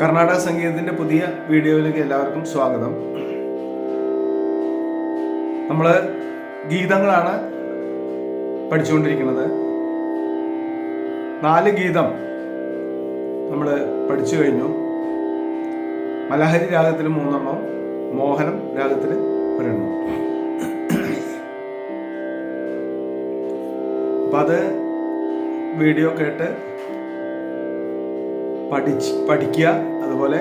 കർണാടക സംഗീതത്തിന്റെ പുതിയ വീഡിയോയിലേക്ക് എല്ലാവർക്കും സ്വാഗതം. നമ്മൾ ഗീതങ്ങളാണ് പഠിച്ചുകൊണ്ടിരിക്കുന്നത്. നാല് ഗീതം നമ്മൾ പഠിച്ചു കഴിഞ്ഞു. മലഹരി രാഗത്തിൽ മൂന്നെണ്ണം മോഹനം രാഗത്തിൽ ഒരെണ്ണം. അപ്പം അത് വീഡിയോ കേട്ട് പഠിച്ച് പഠിക്കുക അതുപോലെ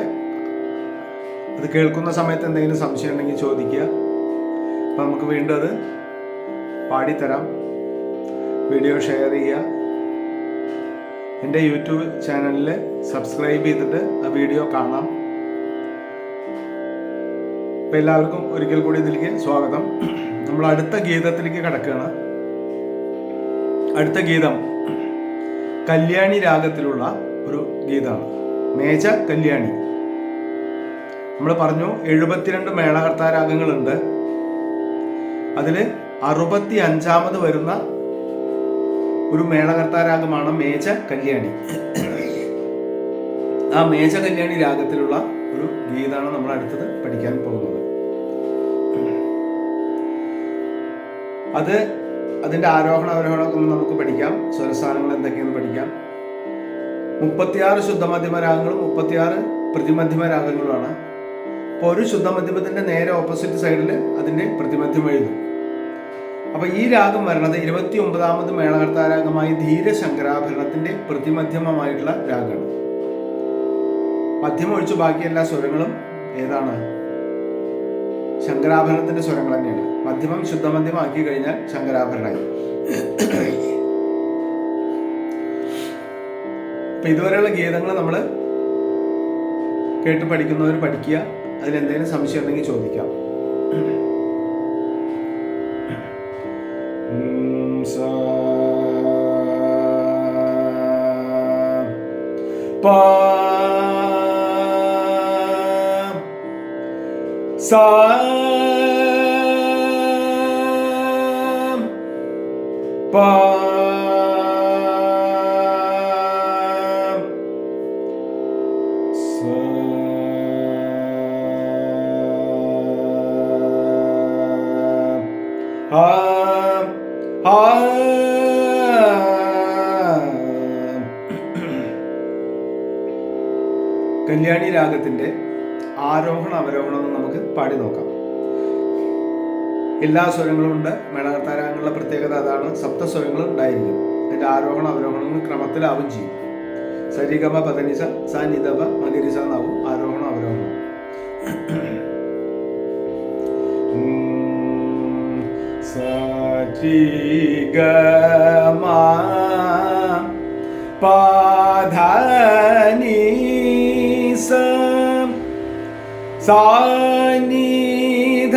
അത് കേൾക്കുന്ന സമയത്ത് എന്തെങ്കിലും സംശയം ഉണ്ടെങ്കിൽ ചോദിക്കുക. അപ്പം നമുക്ക് വീണ്ടും അത് പാടിത്തരാം. വീഡിയോ ഷെയർ ചെയ്യുക. എന്റെ യൂട്യൂബ് ചാനലിൽ സബ്സ്ക്രൈബ് ചെയ്തിട്ട് ആ വീഡിയോ കാണാം. അപ്പം എല്ലാവർക്കും ഒരിക്കൽ കൂടി ഇതിലേക്ക് സ്വാഗതം. നമ്മൾ അടുത്ത ഗീതത്തിലേക്ക് കിടക്കുകയാണ്. അടുത്ത ഗീതം കല്യാണി രാഗത്തിലുള്ള ഒരു ഗീതമാണ് മേജ കല്യാണി. നമ്മൾ പറഞ്ഞു എഴുപത്തിരണ്ട് മേളകർത്താരാഗങ്ങളുണ്ട് അതിൽ അറുപത്തി അഞ്ചാമത് വരുന്ന ഒരു മേളകർത്താ രാഗമാണ് മേജ കല്യാണി. ആ മേജ കല്യാണി രാഗത്തിലുള്ള ഒരു ഗീതാണ് നമ്മൾ അടുത്തത് പഠിക്കാൻ പോകുന്നത്. അത് അതിന്റെ ആരോഹണ അവരോഹണമൊക്കെ നമുക്ക് പഠിക്കാം. സ്വരസ്ഥാനങ്ങൾ എന്തൊക്കെയെന്ന് പഠിക്കാം. മുപ്പത്തിയാറ് ശുദ്ധമധ്യമ രാഗങ്ങളും മുപ്പത്തിയാറ് പ്രതിമധ്യമ രാഗങ്ങളുമാണ്. അപ്പോൾ ഒരു ശുദ്ധമധ്യമത്തിന്റെ നേരെ ഓപ്പോസിറ്റ് സൈഡിൽ അതിന്റെ പ്രതിമധ്യം എഴുതും. അപ്പൊ ഈ രാഗം വരണത് ഇരുപത്തി ഒമ്പതാമത് മേളകർത്താരാഗമായ ധീരശങ്കരാഭരണത്തിന്റെ പ്രതിമധ്യമമായിട്ടുള്ള രാഗമാണ്. മധ്യം ഒഴിച്ച് ബാക്കി എല്ലാ സ്വരങ്ങളും ഏതാണ്? ശങ്കരാഭരണത്തിന്റെ സ്വരങ്ങൾ തന്നെയാണ്. മധ്യമം ശുദ്ധമധ്യമാക്കി കഴിഞ്ഞാൽ ശങ്കരാഭരണമായി. അപ്പൊ ഇതുവരെയുള്ള ഗീതങ്ങൾ നമ്മൾ കേട്ട് പഠിക്കുന്നവർ പഠിക്കുക. അതിലെന്തെങ്കിലും സംശയം ഉണ്ടെങ്കിൽ ചോദിക്കാം. സാ, പാ, കല്യാണി രാഗത്തിന്റെ ആരോഹണ അവരോഹണം എന്ന് നമുക്ക് പാടി നോക്കാം. എല്ലാ സ്വരങ്ങളും ഉണ്ട്. മേളകർത്താരാഗങ്ങളുടെ പ്രത്യേകത അതാണ്. സപ്തസ്വരങ്ങളും ഉണ്ടായിരിക്കും. അതിന്റെ ആരോഹണ അവരോഹണങ്ങൾ ക്രമത്തിലാവും ചെയ്യും. സരിഗമ പതനിസ സ നിതപ മകരിസ എന്നാവും ആരോഹണ അവരോഹണം പാധനീ സാനിധ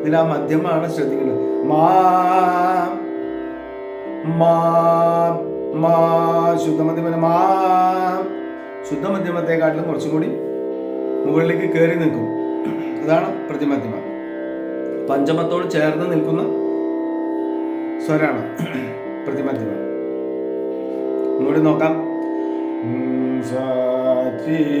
ഇതിൽ ആ മധ്യമാണ് ശ്രദ്ധിക്കുന്നത് മാ മാ മാ ശുദ്ധമധ്യമ മാ. ശുദ്ധമധ്യമത്തെക്കാട്ടിലും കുറച്ചും കൂടി മുകളിലേക്ക് കയറി നിൽക്കും. അതാണ് പ്രതിമധ്യമ. പഞ്ചമത്തോട് ചേർന്ന് നിൽക്കുന്ന സ്വരാണ്. പ്രതിമധ്യമ. ഒന്നുകൂടി നോക്കാം. ഉം, സ, രി,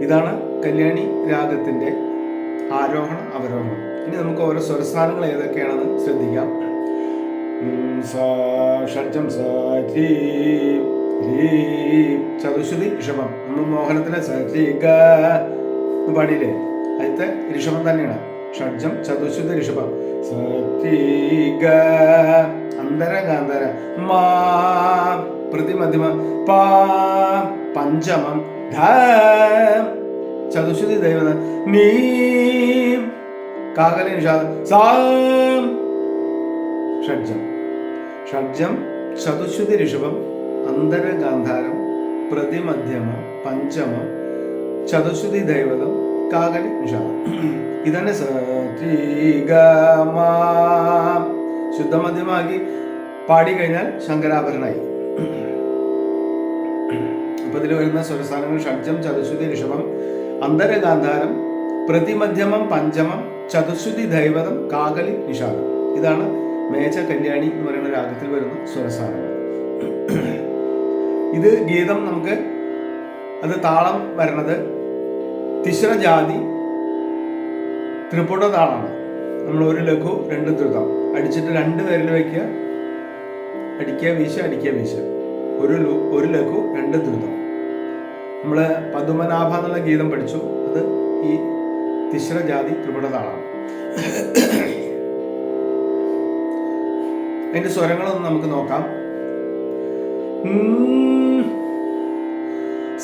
ഇതാണ് കല്യാണി രാഗത്തിന്റെ ആരോഹണം അവരോഹണം. ഇനി നമുക്ക് ഓരോ സ്വരസ്ഥാനങ്ങൾ ഏതൊക്കെയാണെന്ന് ശ്രദ്ധിക്കാം. ഷഡ്ജം ചതുശ്രുതി ഋഷഭം. നമ്മൾ മോഹനത്തിലെ പാടിയില്ലേ? അതിന്റെ ഋഷഭം തന്നെയാണ്. ഷഡ്ജം ചതുശ്രുതി ഋഷഭം. അന്തര ഗാന്ധര മാ പ്രതിമധ്യമ പാ പഞ്ചമം ധ. ചതുശുദ്ധി ദൈവത നീ. കാകല നിഷാദം സാം. ഷഡ്ജം. ഷഡ്ജം ചതുശുദ്ധി ഋഷഭം അന്തരഗാന്ധാരം പ്രതിമധ്യമം പഞ്ചമം ചതുശ്രുതി ദൈവതം കാകലി നിഷാദം ഇതന്നെ സീഗമ പാടി പാടിക്കഴിഞ്ഞാൽ ശങ്കരാഭരണായി. അപ്പൊ ഇതിൽ വരുന്ന സ്വരസ്ഥാനങ്ങൾ ഷഡ്ജം ചതുശ്രുതി ഋഷഭം അന്തരഗാന്ധാരം പ്രതിമധ്യമം പഞ്ചമം ചതുശ്രുതി ദൈവതം കാകലി നിഷാദം. ഇതാണ് മേച്ച കല്യാണി എന്ന് പറയുന്ന രാഗത്തിൽ വരുന്ന സ്വരസ്ഥാനങ്ങൾ ഇത് ഗീതം നമുക്ക് അത് താളം വരണത് തിശ്ര ജാതി ത്രിപുട താളമാണ് നമ്മൾ ഒരു ലഘു രണ്ട് ത്രിതം അടിച്ചിട്ട് രണ്ട് പേരിൽ വയ്ക്കുക. അടിക്കുക വീശ അടിക്കുക വീശ ഒരു ഒരു ലഘു രണ്ട് ദ്രുതം. നമ്മൾ പതുമനാഭ എന്നുള്ള ഗീതം പഠിച്ചു. അത് ഈ തിശ്ര ജാതി ത്രിപുടതാളാണ് അതിന്റെ സ്വരങ്ങളൊന്ന് നമുക്ക് നോക്കാം.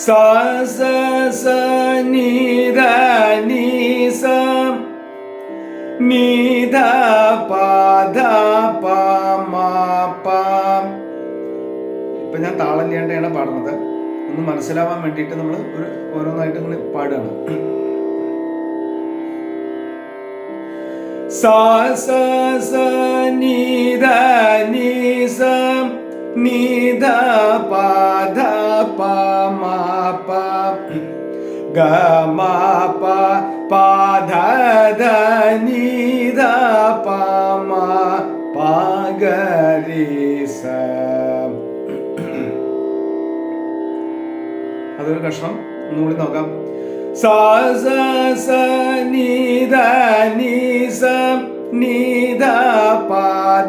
സ സ നീ നീ പ മാ പ. ഇപ്പൊ ഞാൻ താളം ചെയ്യേണ്ടതാണ് പാടുന്നത്. ഒന്ന് മനസ്സിലാവാൻ വേണ്ടിയിട്ട് നമ്മൾ ഒരു ഓരോന്നായിട്ട് നമ്മൾ പാടുകയാണ്. സ സ സ നീ ധ നീ സ നീ ധ പ ഗ പ പ അതൊരു കഷ്ണം ഒന്നുകൂടി നോക്കാം. സ സ സ നീ ധ നീ സ നീ ധ പ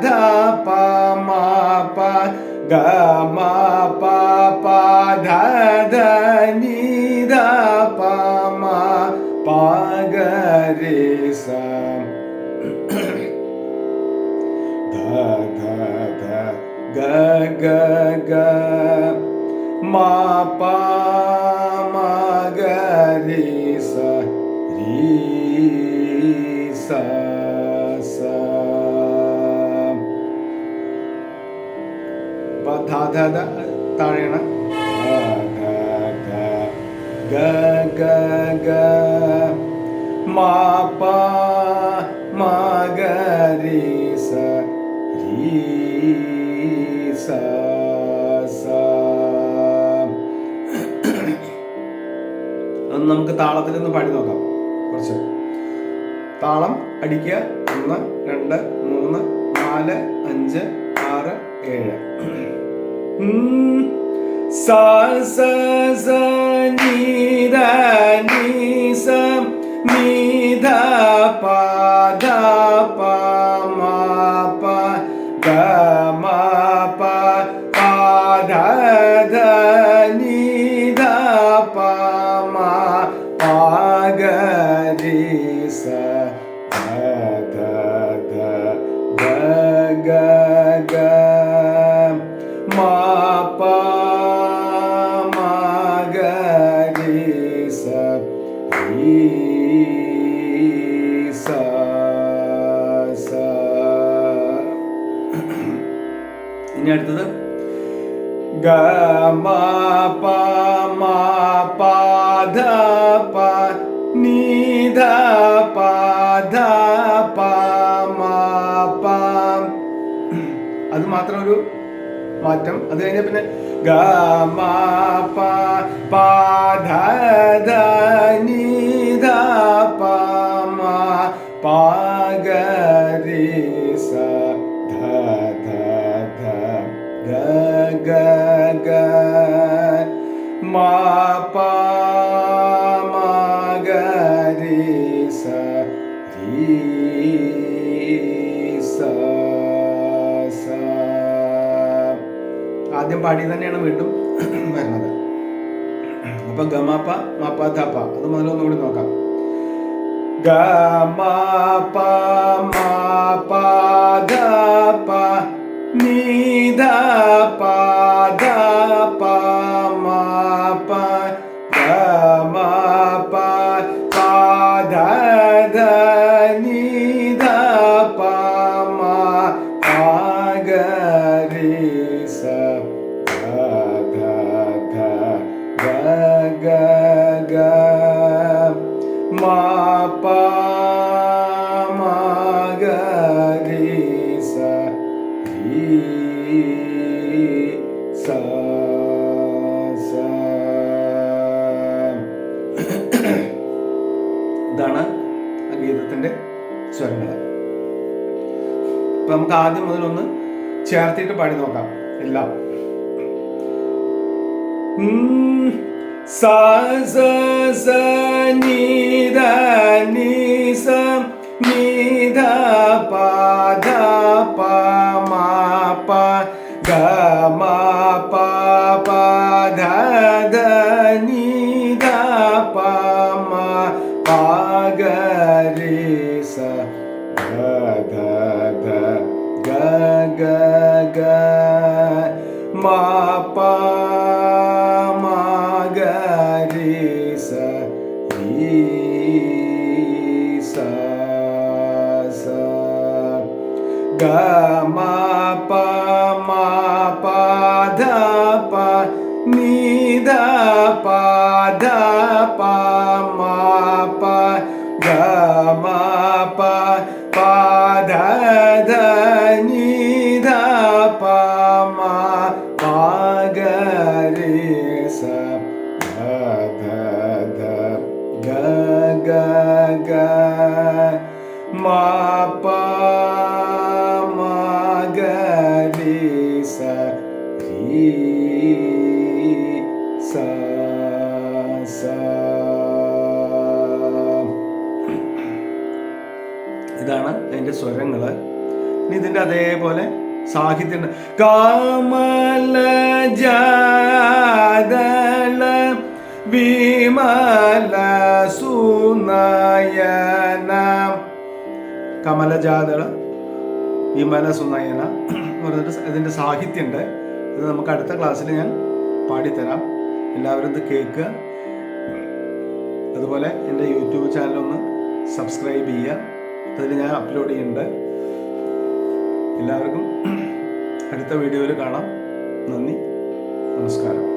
ധ പ മ പ ഗ മ പ പ ധ ധ നീ ധ പ മ പ ഗ രി സ ധ ധ ധ ഗ ഗ ഗ മ പ മ ഗ രി സ രി സ സ അപ്പൊ ധ ധ ധ താഴെയാണ് ധ ധ ധ ഗ ഗ ഗ മ പ മ ഗ ഒന്ന് നമുക്ക് താളത്തിൽ ഒന്ന് പാടി നോക്കാം. കുറച്ച്. താളം അടിക്കുക. ഒന്ന് രണ്ട് മൂന്ന് നാല് അഞ്ച് ആറ് ഏഴ്. ഉം. സ സ നീ ധ നീ സ നീ ധ പ ഇനി അടുത്തത്. ഗ മ പ മ പ ധ പ നീ ധ പ ധ പ മ പ അത് മാത്രം ഒരു മാറ്റം. അത് കഴിഞ്ഞ പിന്നെ ഗ മാ പാ പ ധ ധ നീ ധ പ മ പ ഗ രി സ ഗ ഗ ഗ മ പ ആദ്യം പാടി തന്നെയാണ് വീണ്ടും വരുന്നത്. അപ്പൊ ഗമാപ്പ മാപ്പ ധപ്പ അത് മുതൽ ഒന്നുകൂടി നോക്കാം. ഗമാപ്പ മാപ്പ ധപ്പ നീ ഇതാണ് ആ ഗീതത്തിന്റെ സ്വരങ്ങൾ ഇപ്പൊ നമുക്ക് ആദ്യം മുതൽ ഒന്ന് ചേർത്തിട്ട് പാടി നോക്കാം. എല്ലാം. sa za za ni da ni sa ni da pa da pa ma pa ga ma pa pa da da ഇതാണ് അതിന്റെ സ്വരങ്ങൾ ഇനി ഇതിന്റെ അതേപോലെ സാഹിത്യം. കാമല വിമല സുനയന. കമലജാതള വിമല സുനയന എന്ന് പറഞ്ഞിട്ട് ഇതിന്റെ സാഹിത്യമുണ്ട്. ഇത് നമുക്ക് അടുത്ത ക്ലാസ്സിൽ ഞാൻ പാടിത്തരാം. എല്ലാവരും ഇത് കേൾക്കുക. അതുപോലെ എന്റെ യൂട്യൂബ് ചാനൽ ഒന്ന് സബ്സ്ക്രൈബ് ചെയ്യുക. അതിൽ ഞാൻ അപ്ലോഡ് ചെയ്യുന്നുണ്ട്. എല്ലാവർക്കും അടുത്ത വീഡിയോയിൽ കാണാം. നന്ദി. നമസ്കാരം.